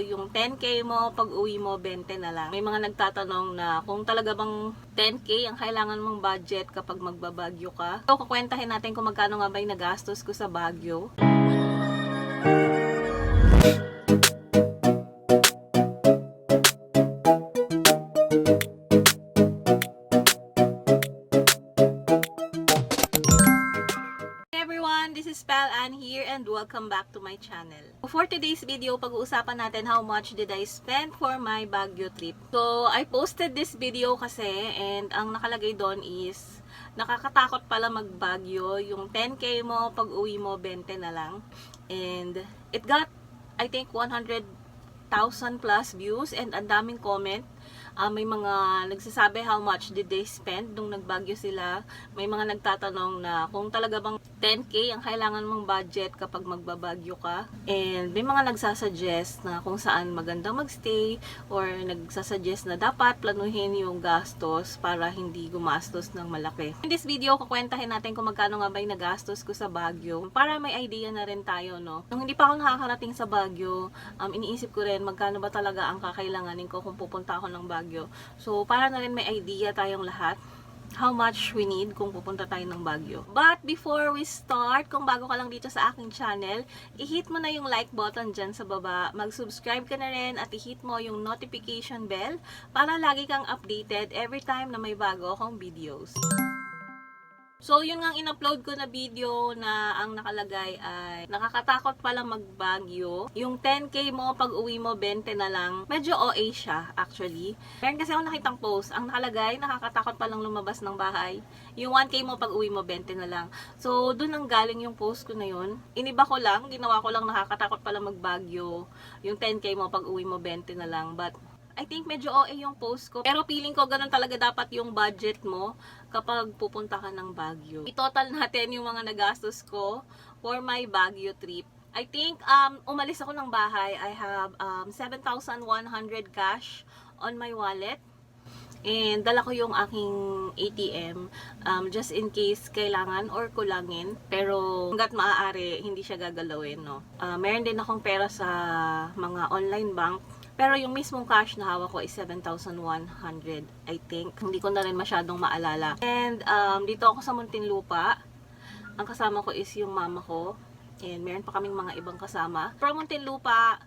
Yung 10k mo, pag uwi mo, 20 na lang. May mga nagtatanong na kung talaga bang 10k ang kailangan mong budget kapag magbabagyo ka. So, kukwentahin natin kung magkano nga ba yung nagastos ko sa Baguio. Welcome back to my channel. For today's video, pag-uusapan natin how much did I spend for my Baguio trip. So, I posted this video kasi and ang nakalagay doon is nakakatakot pala mag-Baguio. Yung 10k mo, pag uwi mo, 20 na lang. And it got, I think, 100,000 plus views and ang daming comment. Ah, may mga nagsasabi how much did they spend nung nagbagyo sila. May mga nagtatanong na kung talaga bang 10k ang kailangan mong budget kapag magbabagyo ka. And may mga nagsasuggest na kung saan magandang magstay or nagsasuggest na dapat planuhin yung gastos para hindi gumastos ng malaki. In this video, kukwentahin natin kung magkano nga ba yung nagastos ko sa Baguio para may idea na rin tayo, no? Nung hindi pa ako nakakarating sa Baguio, um, iniisip ko rin magkano ba talaga ang kakailanganin ko kung pupunta ako ng Baguio. So, para na rin may idea tayong lahat how much we need kung pupunta tayo ng Baguio. But before we start, kung bago ka lang dito sa aking channel, i-hit mo na yung like button dyan sa baba, mag-subscribe ka na rin at i-hit mo yung notification bell para lagi kang updated every time na may bago akong videos. So, yun nga in-upload ko na video na ang nakalagay ay nakakatakot pala magbagyo. Yung 10k mo, pag uwi mo, 20 na lang. Medyo OA siya, actually. Meron kasi ako nakitang post. Ang nakalagay, nakakatakot palang lumabas ng bahay. Yung 1k mo, pag uwi mo, 20 na lang. So, dun ang galing yung post ko na yun. Iniba ko lang, ginawa ko lang nakakatakot pala magbagyo. Yung 10k mo, pag uwi mo, 20 na lang. But, I think medyo OA yung post ko. Pero feeling ko ganun talaga dapat yung budget mo kapag pupunta ka ng Baguio. I-total natin yung mga nagastos ko for my Baguio trip. I think um, umalis ako ng bahay. I have um, 7,100 cash on my wallet. And dala ko yung aking ATM um, just in case kailangan or kulangin. Pero hanggat maaari, hindi siya gagalawin. No? Ah, meron din akong pera sa mga online bank. Pero yung mismong cash na hawak ko is 7,100, I think. Hindi ko na rin masyadong maalala. And um, dito ako sa Muntinlupa. Ang kasama ko is yung mama ko. And meron pa kaming mga ibang kasama. From Muntinlupa,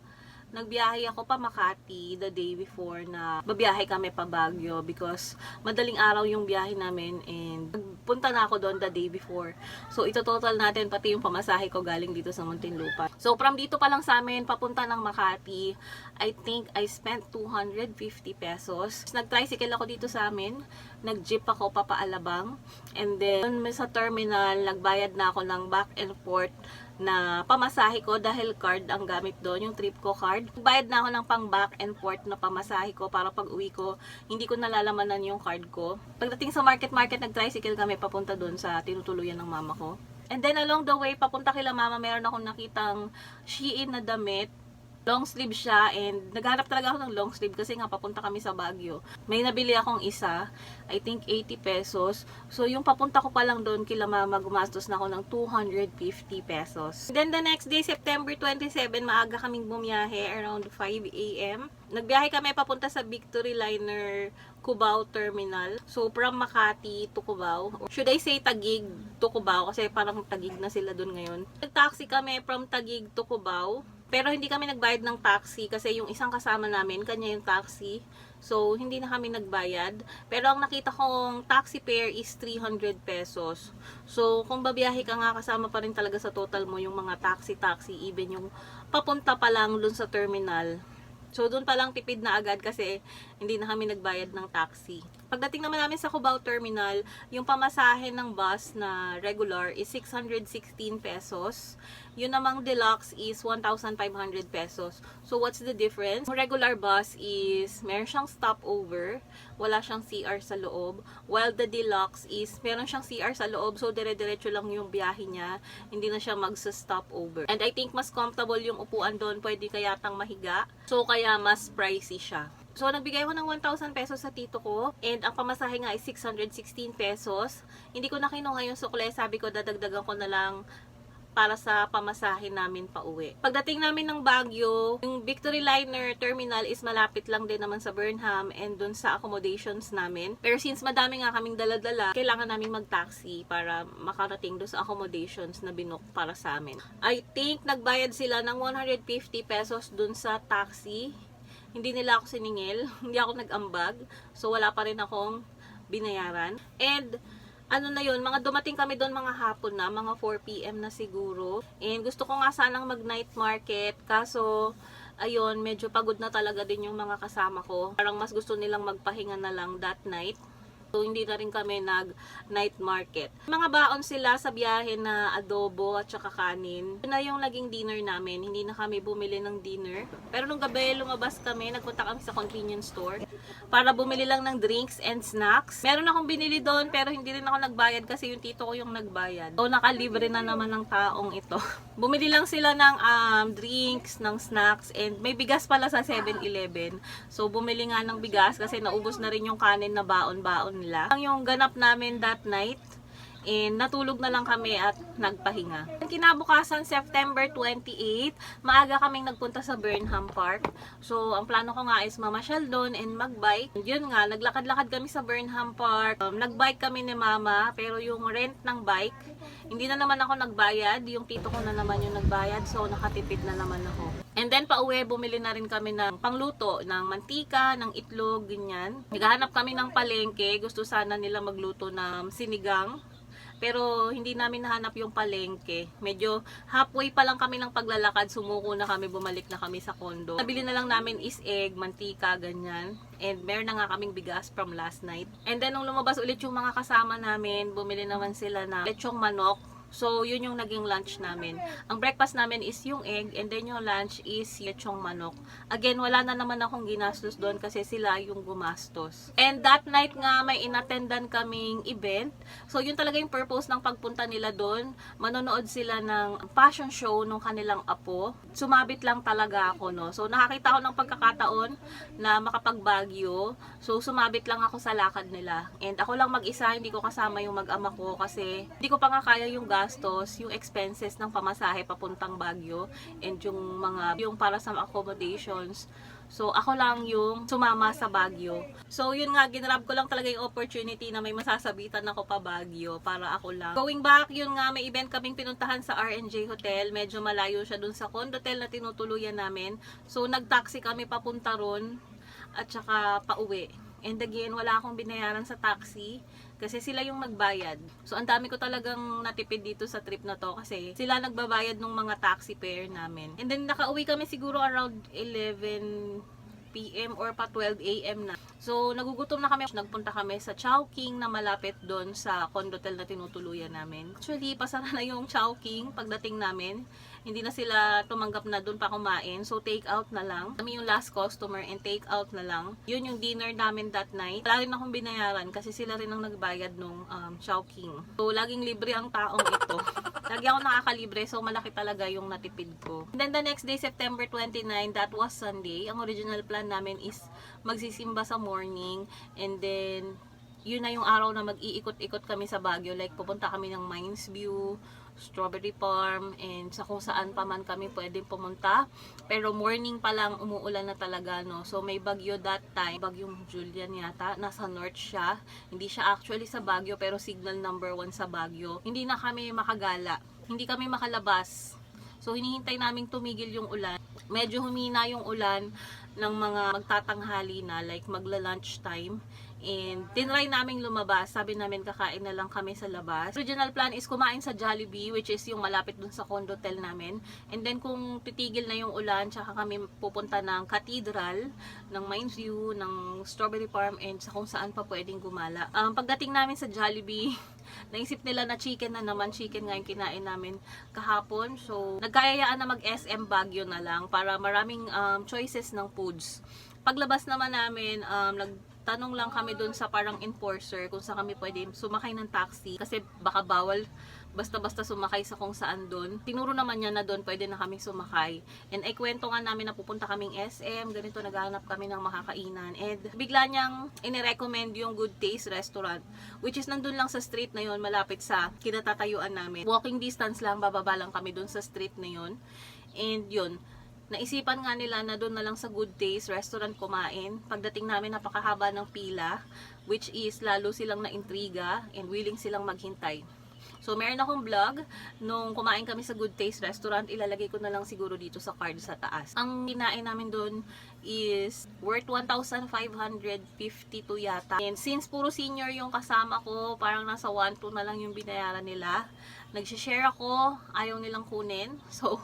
nagbiyahe ako pa Makati the day before na babiyahe kami pa Baguio because madaling araw yung biyahe namin and punta na ako doon the day before. So ito total natin pati yung pamasahe ko galing dito sa Muntinlupa. So from dito pa lang sa amin papunta ng Makati, I think I spent 250 pesos. Nag-tricycle ako dito sa amin, nag-jeep ako papaalabang and then sa terminal nagbayad na ako ng back and forth na pamasahe ko dahil card ang gamit doon, yung trip ko card. Bayad na ako ng pang back and forth na pamasahe ko para pag uwi ko, hindi ko nalalamanan yung card ko. Pagdating sa market market, nag-tricycle kami papunta doon sa tinutuluyan ng mama ko. And then along the way, papunta kila mama, meron akong nakitang Shein na damit long sleeve siya and naghanap talaga ako ng long sleeve kasi nga papunta kami sa Baguio. May nabili akong isa, I think 80 pesos. So yung papunta ko pa lang doon kila mama gumastos na ako ng 250 pesos. Then the next day, September 27, maaga kaming bumiyahe around 5 a.m. Nagbiyahe kami papunta sa Victory Liner Cubao Terminal. So, from Makati to Cubao. Should I say Tagig to Cubao? Kasi parang Tagig na sila doon ngayon. Nag-taxi kami from Tagig to Cubao. Pero hindi kami nagbayad ng taxi kasi yung isang kasama namin, kanya yung taxi. So, hindi na kami nagbayad. Pero ang nakita kong taxi fare is 300 pesos. So, kung babiyahe ka nga, kasama pa rin talaga sa total mo yung mga taxi-taxi, even yung papunta pa lang dun sa terminal. So, doon pa lang tipid na agad kasi hindi na kami nagbayad ng taxi. Pagdating naman namin sa Cubao Terminal, yung pamasahe ng bus na regular is 616 pesos. Yun namang deluxe is 1,500 pesos. So, what's the difference? Yung regular bus is meron siyang stopover, wala siyang CR sa loob. While the deluxe is meron siyang CR sa loob, so dire-diretso lang yung biyahe niya. Hindi na siya magsa-stopover. And I think mas comfortable yung upuan doon, pwede kayatang mahiga. So, kaya mas pricey siya. So, nagbigay ko ng 1,000 pesos sa tito ko. And ang pamasahe nga ay 616 pesos. Hindi ko na kinuha yung sukle. Sabi ko, dadagdagan ko na lang para sa pamasahin namin pa uwi. Pagdating namin ng Baguio, yung Victory Liner Terminal is malapit lang din naman sa Burnham and dun sa accommodations namin. Pero since madami nga kaming daladala, kailangan namin mag-taxi para makarating doon sa accommodations na binook para sa amin. I think nagbayad sila ng 150 pesos dun sa taxi. Hindi nila ako siningil, hindi ako nag-ambag. So wala pa rin akong binayaran. And ano na yun, mga dumating kami doon mga hapon na, mga 4pm na siguro. And gusto ko nga sanang mag night market, kaso ayun, medyo pagod na talaga din yung mga kasama ko. Parang mas gusto nilang magpahinga na lang that night. So, hindi na rin kami nag night market. Mga baon sila sa biyahe na adobo at saka kanin. Yun na yung naging dinner namin. Hindi na kami bumili ng dinner. Pero nung gabi lumabas kami, nagpunta kami sa convenience store para bumili lang ng drinks and snacks. Meron akong binili doon pero hindi rin ako nagbayad kasi yung tito ko yung nagbayad. So, nakalibre na naman ng taong ito. bumili lang sila ng um, drinks, ng snacks, and may bigas pala sa 7-Eleven. So, bumili nga ng bigas kasi naubos na rin yung kanin na baon-baon nila. Ang yung ganap namin that night, and natulog na lang kami at nagpahinga. Kinabukasan, September 28, maaga kaming nagpunta sa Burnham Park. So, ang plano ko nga is mamasyal doon and magbike. Yun nga, naglakad-lakad kami sa Burnham Park. Um, nagbike kami ni mama, pero yung rent ng bike, hindi na naman ako nagbayad. Yung tito ko na naman yung nagbayad, so nakatipid na naman ako. And then, pauwi, bumili na rin kami ng pangluto, ng mantika, ng itlog, ganyan. Naghahanap kami ng palengke. Gusto sana nila magluto ng sinigang. Pero hindi namin nahanap yung palengke. Medyo halfway pa lang kami ng paglalakad, sumuko na kami, bumalik na kami sa kondo. Nabili na lang namin is egg, mantika, ganyan. And meron na nga kaming bigas from last night. And then nung lumabas ulit yung mga kasama namin, bumili naman sila na lechong manok. So, yun yung naging lunch namin. Ang breakfast namin is yung egg and then yung lunch is lechong manok. Again, wala na naman akong ginastos doon kasi sila yung gumastos. And that night nga, may inattendan kaming event. So, yun talaga yung purpose ng pagpunta nila doon. Manonood sila ng fashion show nung kanilang apo. Sumabit lang talaga ako, no? So, nakakita ko ng pagkakataon na makapagbagyo. So, sumabit lang ako sa lakad nila. And ako lang mag-isa, hindi ko kasama yung mag-ama ko kasi hindi ko pa nga kaya yung gastos, yung expenses ng pamasahe papuntang Baguio and yung mga yung para sa accommodations. So, ako lang yung sumama sa Baguio. So, yun nga, ginrab ko lang talaga yung opportunity na may masasabitan ako pa Baguio para ako lang. Going back, yun nga, may event kaming pinuntahan sa R&J Hotel. Medyo malayo siya dun sa condotel na tinutuluyan namin. So, nag-taxi kami papunta ron at saka pauwi. And again, wala akong binayaran sa taxi kasi sila yung nagbayad. So, ang dami ko talagang natipid dito sa trip na to kasi sila nagbabayad ng mga taxi fare namin. And then, nakauwi kami siguro around 11 p.m. or pa 12 a.m. na. So, nagugutom na kami. Nagpunta kami sa Chowking na malapit doon sa condotel na tinutuluyan namin. Actually, pasara na yung Chowking pagdating namin. Hindi na sila tumanggap na doon pa kumain. So, take out na lang. Kami yung last customer and take out na lang. Yun yung dinner namin that night. Wala rin akong binayaran kasi sila rin ang nagbayad nung um, Chowking. So, laging libre ang taong ito. Lagi ako nakakalibre. So, malaki talaga yung natipid ko. And then, the next day, September 29, that was Sunday. Ang original plan namin is magsisimba sa morning. And then, yun na yung araw na mag-iikot-ikot kami sa Baguio. Like, pupunta kami ng Mines View, Strawberry Farm, and sa kung saan pa man kami pwedeng pumunta. Pero morning pa lang umuulan na talaga, no? So, may bagyo that time. Bagyong Julian yata. Nasa north siya. Hindi siya actually sa Baguio, pero signal number one sa Baguio. Hindi na kami makagala. Hindi kami makalabas. So, hinihintay naming tumigil yung ulan. Medyo humina yung ulan ng mga magtatanghali na, like magla-lunch time. And tinry naming lumabas. Sabi namin kakain na lang kami sa labas. Original plan is kumain sa Jollibee, which is yung malapit dun sa condotel namin. And then kung titigil na yung ulan, tsaka kami pupunta ng Cathedral, ng Mines View, ng Strawberry Farm, and sa kung saan pa pwedeng gumala. Um, pagdating namin sa Jollibee, naisip nila na chicken na naman. Chicken nga yung kinain namin kahapon. So, nagkayayaan na mag-SM Baguio na lang para maraming um, choices ng foods. Paglabas naman namin, um, nagtanong lang kami dun sa parang enforcer kung saan kami pwede sumakay ng taxi kasi baka bawal basta-basta sumakay sa kung saan doon. Tinuro naman niya na doon pwede na kami sumakay. And ay kwento nga namin na pupunta kaming SM, ganito naghahanap kami ng makakainan. And bigla niyang inirecommend yung Good Taste Restaurant, which is nandun lang sa street na yon malapit sa kinatatayuan namin. Walking distance lang, bababa lang kami doon sa street na yon And yun, naisipan nga nila na doon na lang sa Good Taste Restaurant kumain. Pagdating namin napakahaba ng pila, which is lalo silang naintriga and willing silang maghintay. So, meron akong vlog. Nung kumain kami sa Good Taste Restaurant, ilalagay ko na lang siguro dito sa card sa taas. Ang kinain namin doon is worth 1,552 yata. And since puro senior yung kasama ko, parang nasa 1-2 na lang yung binayaran nila. Nag-share ako, ayaw nilang kunin. So,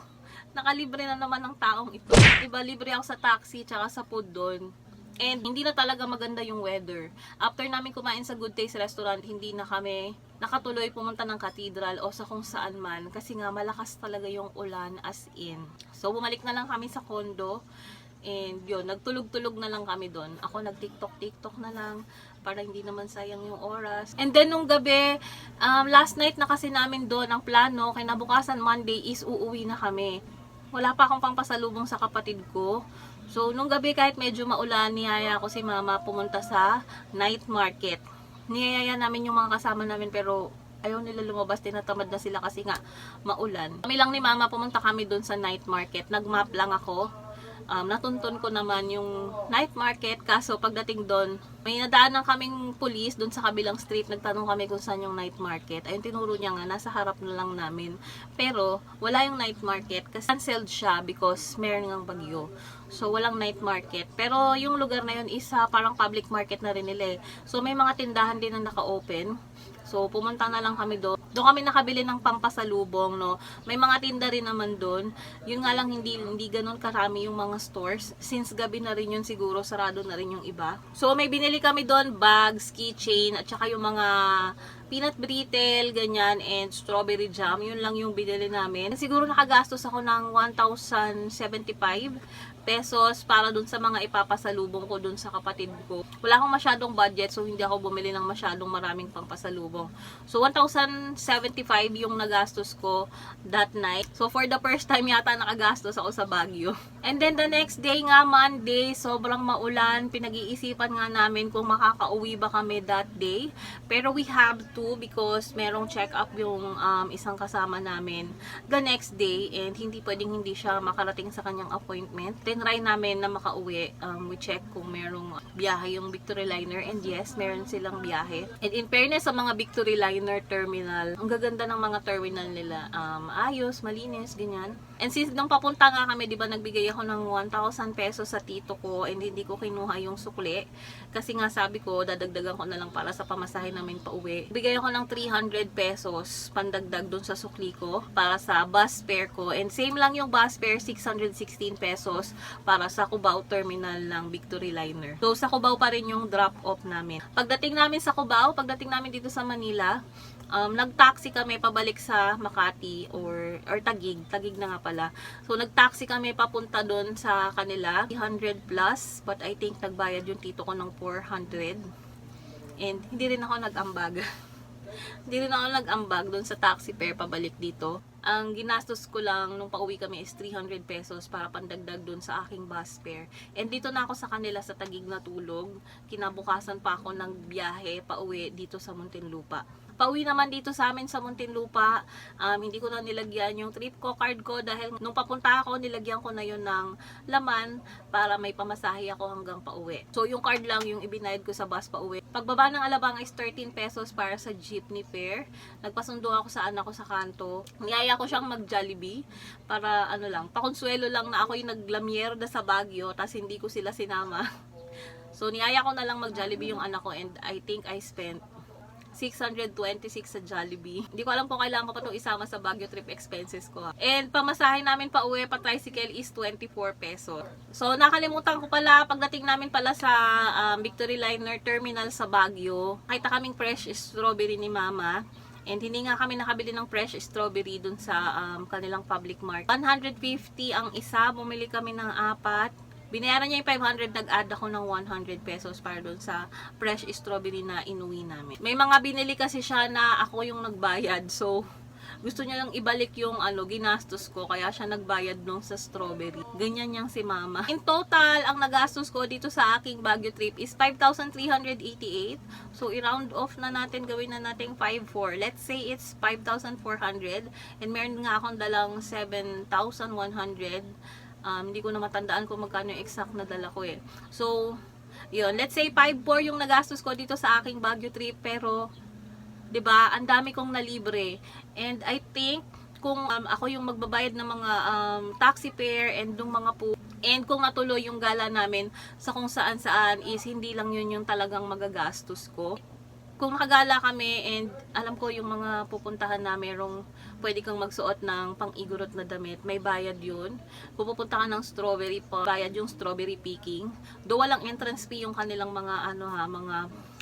nakalibre na naman ng taong ito. Diba, libre ako sa taxi tsaka sa food doon. And hindi na talaga maganda yung weather. After namin kumain sa Good Taste Restaurant, hindi na kami nakatuloy pumunta ng cathedral o sa kung saan man kasi nga malakas talaga yung ulan as in. So bumalik na lang kami sa condo and yun, nagtulog-tulog na lang kami doon. Ako nag-tiktok-tiktok na lang para hindi naman sayang yung oras. And then nung gabi, um, last night na kasi namin doon ang plano, kinabukasan Monday is uuwi na kami. Wala pa akong pangpasalubong sa kapatid ko. So, nung gabi kahit medyo maulan, niyaya ko si mama pumunta sa night market. Niyaya namin yung mga kasama namin pero ayaw nila lumabas, tinatamad na sila kasi nga maulan. Kami lang ni mama pumunta kami doon sa night market. Nagmap lang ako. Um, natuntun ko naman yung night market. Kaso pagdating doon may nadaanan kaming police doon sa kabilang street. Nagtanong kami kung saan yung night market. Ayun tinuro niya nga nasa harap na lang namin. Pero wala yung night market kasi canceled siya because meron ngang bagyo. So walang night market. Pero yung lugar na yun isa parang public market na rin nila eh. so may mga tindahan din na naka-open So, pumunta na lang kami doon. Doon kami nakabili ng pampasalubong, no. May mga tinda rin naman doon. Yun nga lang, hindi, hindi ganun karami yung mga stores. Since gabi na rin yun siguro, sarado na rin yung iba. So, may binili kami doon, bags, keychain, at saka yung mga peanut brittle, ganyan, and strawberry jam. Yun lang yung binili namin. Siguro nakagastos ako ng 1,075 pesos para dun sa mga ipapasalubong ko dun sa kapatid ko. Wala akong masyadong budget so hindi ako bumili ng masyadong maraming pangpasalubong. So 1,075 yung nagastos ko that night. So for the first time yata nakagastos ako sa Baguio. And then the next day nga Monday, sobrang maulan. Pinag-iisipan nga namin kung makakauwi ba kami that day. Pero we have to because merong check-up yung um, isang kasama namin the next day and hindi pwedeng hindi siya makarating sa kanyang appointment. Tinry namin na makauwi. Um, we check kung merong biyahe yung Victory Liner and yes, meron silang biyahe. And in fairness sa mga Victory Liner terminal, ang gaganda ng mga terminal nila. Um, ayos, malinis, ganyan. And since nung papunta nga kami, di ba nagbigay ako ng 1,000 pesos sa tito ko and hindi ko kinuha yung sukli. Kasi nga sabi ko, dadagdagan ko na lang para sa pamasahe namin pa uwi. Bigay ako ng 300 pesos pandagdag dun sa sukli ko para sa bus fare ko. And same lang yung bus fare, 616 pesos para sa Cubao Terminal ng Victory Liner. So sa Cubao pa rin yung drop off namin. Pagdating namin sa Cubao, pagdating namin dito sa Manila, um, nag-taxi kami pabalik sa Makati or or Tagig, Tagig na nga pala. So nag-taxi kami papunta doon sa kanila, 300 plus, but I think nagbayad yung tito ko ng 400. And hindi rin ako nag-ambag. hindi rin ako nag-ambag doon sa taxi fare pabalik dito. Ang ginastos ko lang nung pauwi kami is 300 pesos para pandagdag doon sa aking bus fare. And dito na ako sa kanila sa Tagig na tulog. Kinabukasan pa ako ng biyahe pauwi dito sa Muntinlupa. Pauwi naman dito sa amin sa Muntinlupa, um, hindi ko na nilagyan yung trip ko, card ko dahil nung papunta ako, nilagyan ko na yun ng laman para may pamasahe ako hanggang pauwi. So yung card lang yung ibinayad ko sa bus pauwi. Pagbaba ng Alabang is 13 pesos para sa jeepney fare. Nagpasundo ako sa anak ko sa kanto. Niyaya ko siyang mag Jollibee para ano lang, pakonsuelo lang na ako yung naglamierda sa Baguio tas hindi ko sila sinama. So niyaya ko na lang mag Jollibee yung anak ko and I think I spent 626 sa Jollibee. Hindi ko alam kung kailangan ko pa itong isama sa Baguio trip expenses ko. And pamasahe namin pa uwi pa tricycle is 24 pesos. So nakalimutan ko pala pagdating namin pala sa um, Victory Liner Terminal sa Baguio. Nakita kaming fresh strawberry ni Mama. And hindi nga kami nakabili ng fresh strawberry dun sa um, kanilang public market. 150 ang isa. Bumili kami ng apat. Binayaran niya yung 500, nag-add ako ng 100 pesos para doon sa fresh strawberry na inuwi namin. May mga binili kasi siya na ako yung nagbayad. So, gusto niya lang ibalik yung ano, ginastos ko, kaya siya nagbayad nung sa strawberry. Ganyan yang si mama. In total, ang nagastos ko dito sa aking Baguio trip is 5,388. So, i-round off na natin, gawin na natin 5,400. Let's say it's 5,400. And meron nga akong dalang 7,100. Um, hindi ko na matandaan kung magkano yung exact na dala ko eh. So, yun. Let's say 5,400 yung nagastos ko dito sa aking Baguio trip. Pero, 'di ba? Ang dami kong nalibre. And I think kung um, ako yung magbabayad ng mga um, taxi fare and yung mga po and kung natuloy yung gala namin sa kung saan saan is hindi lang yun yung talagang magagastos ko kung nakagala kami and alam ko yung mga pupuntahan na merong pwede kang magsuot ng pang-igurot na damit, may bayad yun. Pupunta ka ng strawberry pa, bayad yung strawberry picking. Do walang entrance fee yung kanilang mga ano ha, mga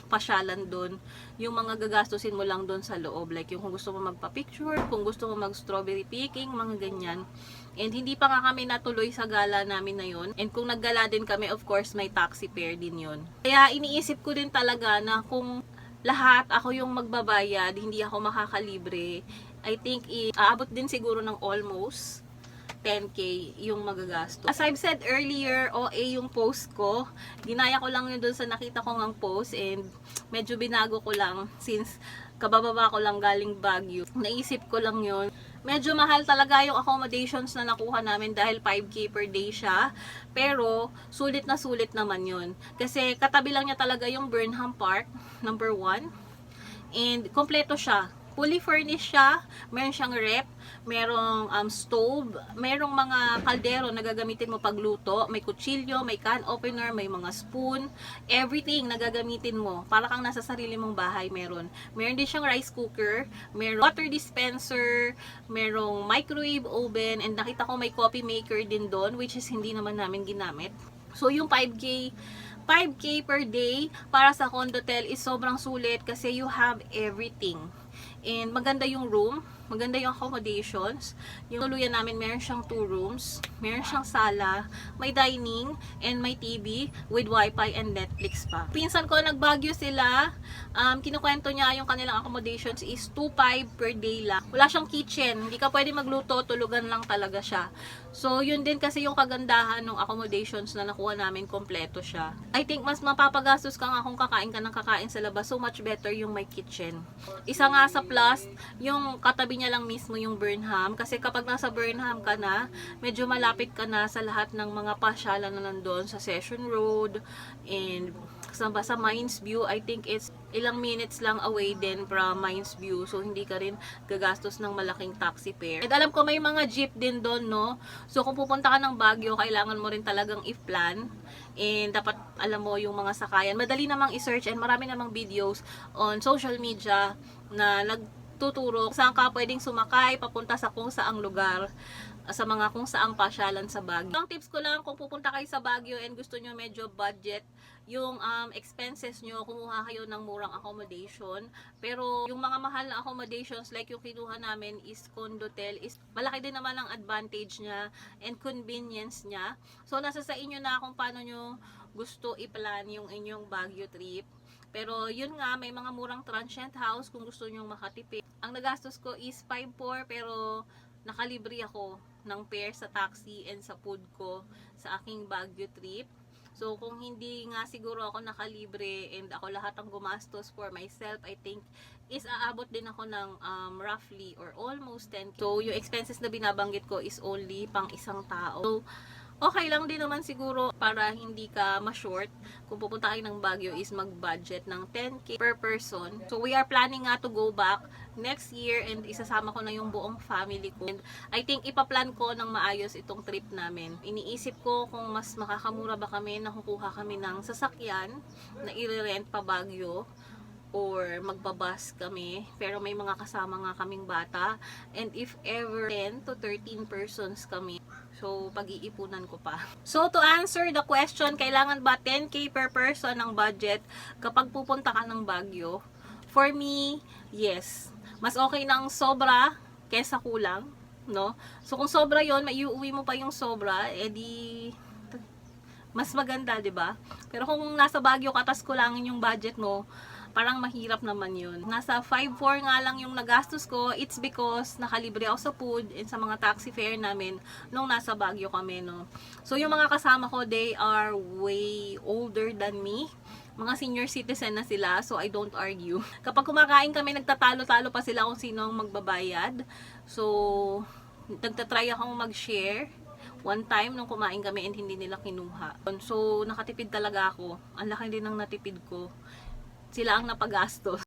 pasyalan doon. Yung mga gagastusin mo lang doon sa loob. Like yung kung gusto mo magpa-picture, kung gusto mo mag-strawberry picking, mga ganyan. And hindi pa nga kami natuloy sa gala namin na yun. And kung naggala din kami, of course, may taxi fare din yun. Kaya iniisip ko din talaga na kung lahat ako yung magbabayad, hindi ako makakalibre, I think aabot din siguro ng almost 10k yung magagasto. As I've said earlier, OA yung post ko. Ginaya ko lang yun dun sa nakita ko ngang post and medyo binago ko lang since kabababa ko lang galing Baguio. Naisip ko lang yun. Medyo mahal talaga yung accommodations na nakuha namin dahil 5k per day siya. Pero, sulit na sulit naman yun. Kasi katabi lang niya talaga yung Burnham Park, number 1. And kompleto siya. Fully furnished siya. Meron siyang rep, merong um, stove, merong mga kaldero na gagamitin mo pagluto, may kutsilyo, may can opener, may mga spoon, everything na gagamitin mo. Para kang nasa sarili mong bahay meron. Meron din siyang rice cooker, meron water dispenser, merong microwave oven, and nakita ko may coffee maker din doon, which is hindi naman namin ginamit. So yung 5K 5K per day para sa condotel is sobrang sulit kasi you have everything. And maganda yung room, maganda yung accommodations. Yung tuluyan namin, meron siyang two rooms, meron siyang sala, may dining, and may TV with wifi and Netflix pa. Pinsan ko, nagbagyo sila, um, kinukwento niya yung kanilang accommodations is 2.5 per day lang. Wala siyang kitchen, hindi ka pwede magluto, tulugan lang talaga siya. So, yun din kasi yung kagandahan ng accommodations na nakuha namin, kompleto siya. I think mas mapapagastos ka nga kung kakain ka ng kakain sa labas, so much better yung may kitchen. Isa nga sa plus, yung katabi niya lang mismo yung Burnham, kasi kapag nasa Burnham ka na, medyo malapit ka na sa lahat ng mga pasyalan na nandun sa Session Road, and sa, sa Mines View, I think it's ilang minutes lang away din from Mines View. So, hindi ka rin gagastos ng malaking taxi fare. And alam ko may mga jeep din doon, no? So, kung pupunta ka ng Baguio, kailangan mo rin talagang i-plan. And dapat alam mo yung mga sakayan. Madali namang i-search and marami namang videos on social media na nagtuturo saan ka pwedeng sumakay papunta sa kung saang lugar sa mga kung saang pasyalan sa Baguio. Ang tips ko lang kung pupunta kayo sa Baguio and gusto nyo medyo budget yung um, expenses nyo, kumuha kayo ng murang accommodation. Pero yung mga mahal na accommodations like yung kinuha namin is condotel is malaki din naman ang advantage niya and convenience niya. So nasa sa inyo na kung paano nyo gusto i-plan yung inyong Baguio trip. Pero yun nga, may mga murang transient house kung gusto nyo makatipid. Ang nagastos ko is 5.4 pero nakalibre ako ng fare sa taxi and sa food ko sa aking Baguio trip. So, kung hindi nga siguro ako nakalibre and ako lahat ang gumastos for myself, I think is aabot din ako ng um, roughly or almost 10 So, yung expenses na binabanggit ko is only pang isang tao. So, okay lang din naman siguro para hindi ka ma-short. Kung pupunta kayo ng Baguio is mag-budget ng 10k per person. So, we are planning nga to go back next year and isasama ko na yung buong family ko. And I think ipaplan ko ng maayos itong trip namin. Iniisip ko kung mas makakamura ba kami na kukuha kami ng sasakyan na i-rent pa Baguio or magbabas kami pero may mga kasama nga kaming bata and if ever 10 to 13 persons kami so pag-iipunan ko pa. So to answer the question kailangan ba 10k per person ang budget kapag pupunta ka ng Baguio? For me yes. Mas okay ang sobra kesa kulang no? So kung sobra yon may iuwi mo pa yung sobra edi mas maganda, 'di ba? Pero kung nasa Baguio ka tas kulangin yung budget mo, parang mahirap naman yun. Nasa 5-4 nga lang yung nagastos ko. It's because nakalibre ako sa food and sa mga taxi fare namin nung nasa Baguio kami, no. So, yung mga kasama ko, they are way older than me mga senior citizen na sila, so I don't argue. Kapag kumakain kami, nagtatalo-talo pa sila kung sino ang magbabayad. So, nagtatry akong mag-share. One time, nung kumain kami and hindi nila kinuha. So, nakatipid talaga ako. Ang laki din ng natipid ko. Sila ang napagastos.